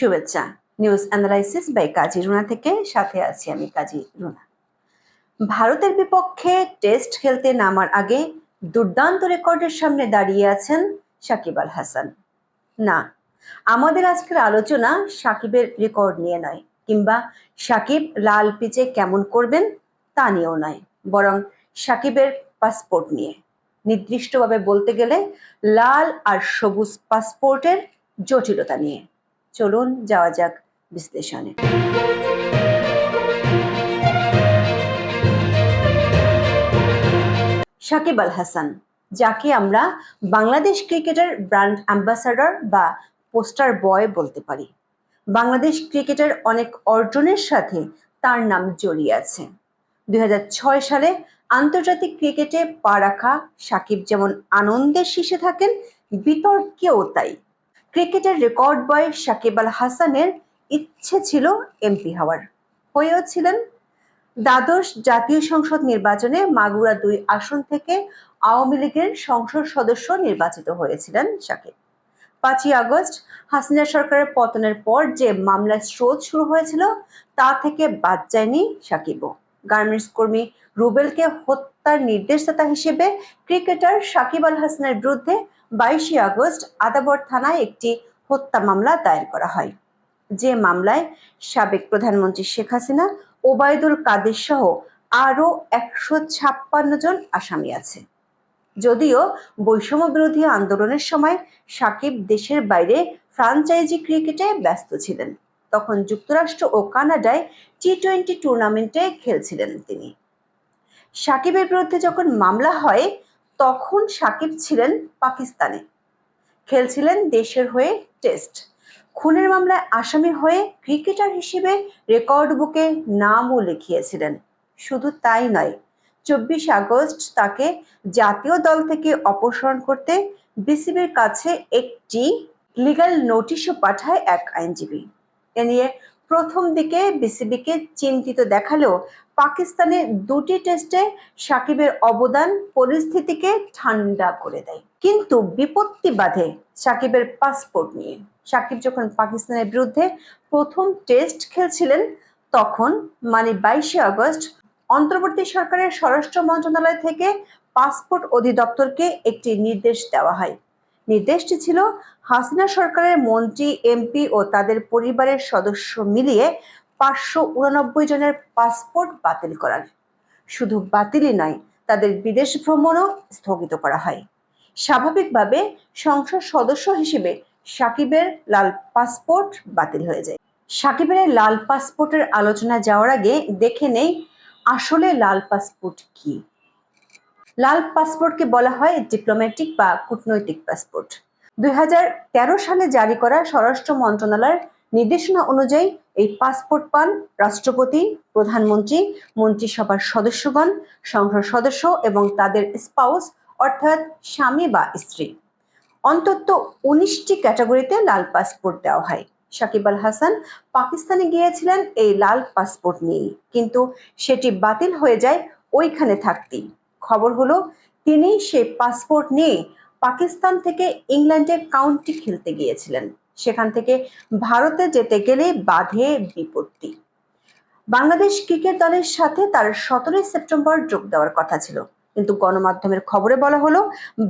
শুভেচ্ছা। News analysis by Kazi Runa থেকে সাথে আছি আমি কাজী রুনা। ভারতের বিপক্ষে টেস্ট খেলতে নামার আগে দুর্দান্ত রেকর্ডের সামনে দাঁড়িয়ে আছেন সাকিব আল হাসান। না, আমাদের আজকের আলোচনা সাকিবের রেকর্ড নিয়ে নয়, কিংবা সাকিব লাল পিচে কেমন করবেন তা নিয়েও নয়, বরং সাকিবের পাসপোর্ট নিয়ে। নির্দিষ্টভাবে বলতে গেলে লাল আর সবুজ পাসপোর্টের জটিলতা নিয়ে। চলুন যাওয়া যাক বিশ্লেষণে। সাকিব আল হাসান, যাকে আমরা বাংলাদেশ ক্রিকেটের ব্র্যান্ড অ্যাম্বাসাডর বা পোস্টার বয় বলতে পারি। বাংলাদেশ ক্রিকেটের অনেক অর্জনের সাথে তার নাম জড়িয়ে আছে। দুই হাজার ছয় সালে আন্তর্জাতিক ক্রিকেটে পা রাখা সাকিব যেমন আনন্দের শীর্ষে থাকেন, বিতর্কেও তাই। ক্রিকেটের রেকর্ড বয় সাকিব আল হাসানের ইচ্ছে ছিল এমপি হওয়ার। হয়েও ছিলেন দ্বাদশ জাতীয় সংসদ নির্বাচনে মাগুরা দুই আসন থেকে আওয়ামী লীগের সংসদ সদস্য নির্বাচিত হয়েছিলেন সাকিব পাঁচই আগস্ট হাসিনা সরকারের পতনের পর যে মামলার স্রোত শুরু হয়েছিল, তা থেকে বাদ যায়নি সাকিবও গার্মেন্টস কর্মী রুবেলকে হত্যার নির্দেশদাতা হিসেবে ক্রিকেটার সাকিব আল হাসানের বিরুদ্ধে বাইশে আগস্ট আদাবর থানায় একটি হত্যা মামলা দায়ের করা হয়। যে মামলায় সাবেক প্রধানমন্ত্রী শেখ হাসিনা, ওবায়দুল কাদের সহ আরও একশো ছাপ্পান্ন জন আসামি আছে। যদিও বৈষম্য বিরোধী আন্দোলনের সময় সাকিব দেশের বাইরে ফ্রাঞ্চাইজি ক্রিকেটে ব্যস্ত ছিলেন। তখন যুক্তরাষ্ট্র ও কানাডায় টি টোয়েন্টি টুর্নামেন্টে খেলছিলেন তিনি। সাকিবের বিরুদ্ধে যখন মামলা হয়, তখন সাকিব ছিলেন পাকিস্তানে। খেলছিলেন দেশের হয়ে টেস্ট। খুনের মামলায় আসামি হয়ে ক্রিকেটার হিসেবে রেকর্ড বুকে নামও লিখিয়েছিলেন। শুধু তাই নয়, চব্বিশ আগস্ট তাকে জাতীয় দল থেকে অপসারণ করতে বিসিবির কাছে একটি লিগ্যাল নোটিশও পাঠায় এক আইনজীবী। এ নিয়ে প্রথম দিকে বিসিবিকে চিন্তিত দেখালেও পাকিস্তানে দুটি টেস্টে সাকিবের অবদান পরিস্থিতিকে ঠান্ডা করে দেয়। কিন্তু বিপত্তি বাধে সাকিবের পাসপোর্ট নিয়ে। সাকিব যখন পাকিস্তানের বিরুদ্ধে প্রথম টেস্ট খেলছিলেন, তখন মানে বাইশে আগস্ট অন্তর্বর্তী সরকারের স্বরাষ্ট্র মন্ত্রণালয় থেকে পাসপোর্ট অধিদপ্তরকে একটি নির্দেশ দেওয়া হয়। নির্দেশটি ছিল হাসিনা সরকারের মন্ত্রী, এমপি ও তাদের পরিবারের সদস্য মিলিয়ে পাঁচশো উননব্বই জনের পাসপোর্ট বাতিল করার। শুধু বাতিলই নয়, তাদের বিদেশ ভ্রমণও স্থগিত করা হয়। স্বাভাবিকভাবে সংসদ সদস্য হিসেবে সাকিবের লাল পাসপোর্ট বাতিল হয়ে যায়। সাকিবের লাল পাসপোর্টের আলোচনা যাওয়ার আগে দেখে নেই, আসলে লাল পাসপোর্ট কি? লাল পাসপোর্টকে বলা হয় ডিপ্লোম্যাটিক বা কূটনৈতিক পাসপোর্ট। দুই হাজার তেরো সালে জারি করা স্বরাষ্ট্র মন্ত্রণালয়ের নির্দেশনা অনুযায়ী এই পাসপোর্ট পান রাষ্ট্রপতি, প্রধানমন্ত্রী, মন্ত্রিসভার সদস্যগণ, সংসদ সদস্য এবং তাদের স্পাউস অর্থাৎ স্বামী বা স্ত্রী। অন্তত উনিশটি ক্যাটাগরিতে লাল পাসপোর্ট দেওয়া হয়। সাকিব আল হাসান পাকিস্তানে গিয়েছিলেন এই লাল পাসপোর্ট নিয়েই। কিন্তু সেটি বাতিল হয়ে যায় ওইখানে থাকতেই। খবর হলো, তিনি সেই পাসপোর্ট নিয়ে পাকিস্তান থেকে ইংল্যান্ডে কাউন্টি খেলতে গিয়েছিলেন। সেখান থেকে ভারতে যেতে গেলে বাধে বিপত্তি। বাংলাদেশ ক্রিকেট দলের সাথে তার সতেরোই সেপ্টেম্বর যোগ দেওয়ার কথা ছিল। কিন্তু গণমাধ্যমের খবরে বলা হলো,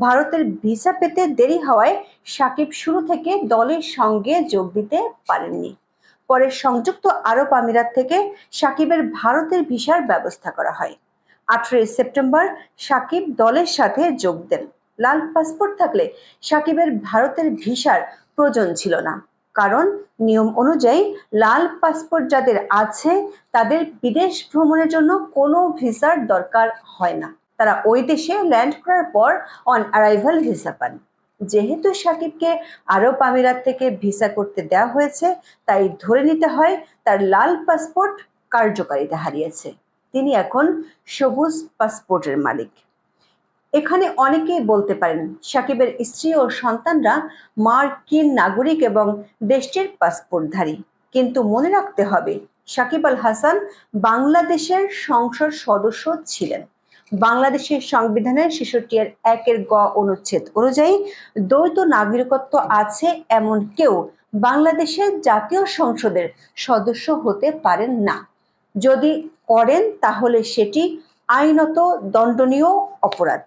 ভারতের ভিসা পেতে দেরি হওয়ায় সাকিব শুরু থেকে দলের সঙ্গে যোগ দিতে পারেননি। পরে সংযুক্ত আরব আমিরাত থেকে সাকিবের ভারতের ভিসার ব্যবস্থা করা হয়। আঠেরোই সেপ্টেম্বর সাকিব দলের সাথে যোগ দেন। লাল পাসপোর্ট থাকলে সাকিবের ভারতের ভিসার প্রয়োজন ছিল না। কারণ নিয়ম অনুযায়ী লাল পাসপোর্ট যাদের আছে, তাদের বিদেশ ভ্রমণের জন্য কোনো ভিসার দরকার হয় না। তারা ওই দেশে ল্যান্ড করার পর অন অ্যারাইভাল ভিসা পান। যেহেতু সাকিবকে আরব আমিরাত থেকে ভিসা করতে দেওয়া হয়েছে, তাই ধরে নিতে হয় তার লাল পাসপোর্ট কার্যকারিতা হারিয়েছে। তিনি এখন সবুজ পাসপোর্টের মালিক। এখানে অনেকেই বলতে পারেন, সাকিবের স্ত্রী ও সন্তানরা মার্কিন নাগরিক এবং দেশটির পাসপোর্টধারী। কিন্তু মনে রাখতে হবে, সাকিব আল হাসান বাংলাদেশের সংসদ সদস্য ছিলেন। বাংলাদেশের সংবিধানের ছেষট্টি এর একের গ অনুচ্ছেদ অনুযায়ী দ্বৈত নাগরিকত্ব আছে এমন কেউ বাংলাদেশের জাতীয় সংসদের সদস্য হতে পারেন না। যদি করেন তাহলে সেটি আইনত দণ্ডনীয় অপরাধ।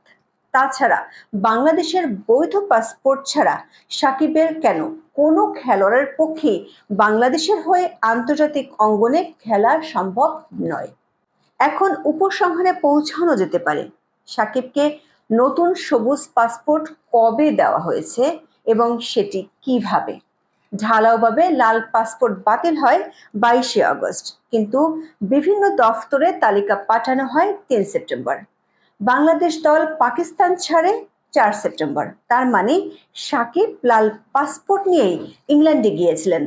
তাছাড়া বাংলাদেশের বৈধ পাসপোর্ট ছাড়া সাকিবের কেন কোনো খেলোয়াড়ের পক্ষে বাংলাদেশের হয়ে আন্তর্জাতিক অঙ্গনে খেলা সম্ভব নয়? এখন উপসংহারে পৌঁছানো যেতে পারে। সাকিবকে নতুন সবুজ পাসপোর্ট কবে দেওয়া হয়েছে এবং সেটি কীভাবে? ঢালাওভাবে লাল পাসপোর্ট বাতিল হয় বাইশে আগস্ট। কিন্তু বিভিন্ন দফতরে তালিকা পাঠানো হয় তিন সেপ্টেম্বর। বাংলাদেশ দল পাকিস্তান ছাড়ে চার সেপ্টেম্বর। তার মানে সাকিব লাল পাসপোর্ট নিয়েই ইংল্যান্ডে গিয়েছিলেন।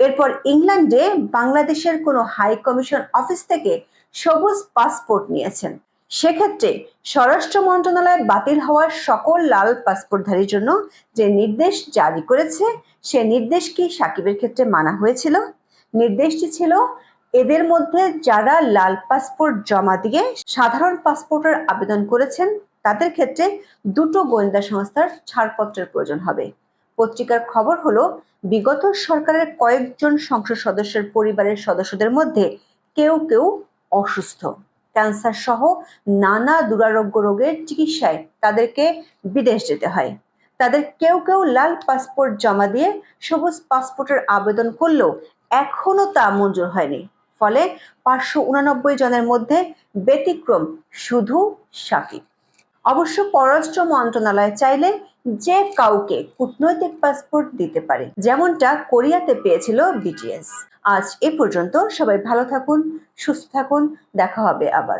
এরপর ইংল্যান্ডে বাংলাদেশের কোনো হাই কমিশন অফিস থেকে সবুজ পাসপোর্ট নিয়েছেন। সেক্ষেত্রে স্বরাষ্ট্র মন্ত্রণালয় বাতিল হওয়ার সকল লাল পাসপোর্টধারীর জন্য যে নির্দেশ জারি করেছে, সে নির্দেশ কি সাকিবের ক্ষেত্রে মানা হয়েছিল? নির্দেশটি ছিল, এদের মধ্যে যারা লাল পাসপোর্ট জমা দিয়ে সাধারণ পাসপোর্টের আবেদন করেছেন, তাদের ক্ষেত্রে দুটো গোয়েন্দা সংস্থার ছাড়পত্রের প্রয়োজন হবে। পত্রিকার খবর হলো, বিগত সরকারের কয়েকজন সংসদ সদস্যের পরিবারের সদস্যদের মধ্যে কেউ কেউ অসুস্থ। ক্যান্সার সহ নানা দুরারোগ্য রোগের চিকিৎসায় তাদেরকে বিদেশ যেতে হয়। তাদের কেউ কেউ লাল পাসপোর্ট জমা দিয়ে সবুজ পাসপোর্টের আবেদন করলেও এখনও তা মঞ্জুর হয়নি। ফলে পাঁচশো উনানব্বই জনের মধ্যে ব্যতিক্রম শুধু সাকিব। অবশ্য পররাষ্ট্র মন্ত্রণালয় চাইলে যে কাউকে কূটনৈতিক পাসপোর্ট দিতে পারে, যেমনটা কোরিয়াতে পেয়েছিল বিটিএস আজ এ পর্যন্ত সবাই ভালো থাকুন, সুস্থ থাকুন, দেখা হবে আবার।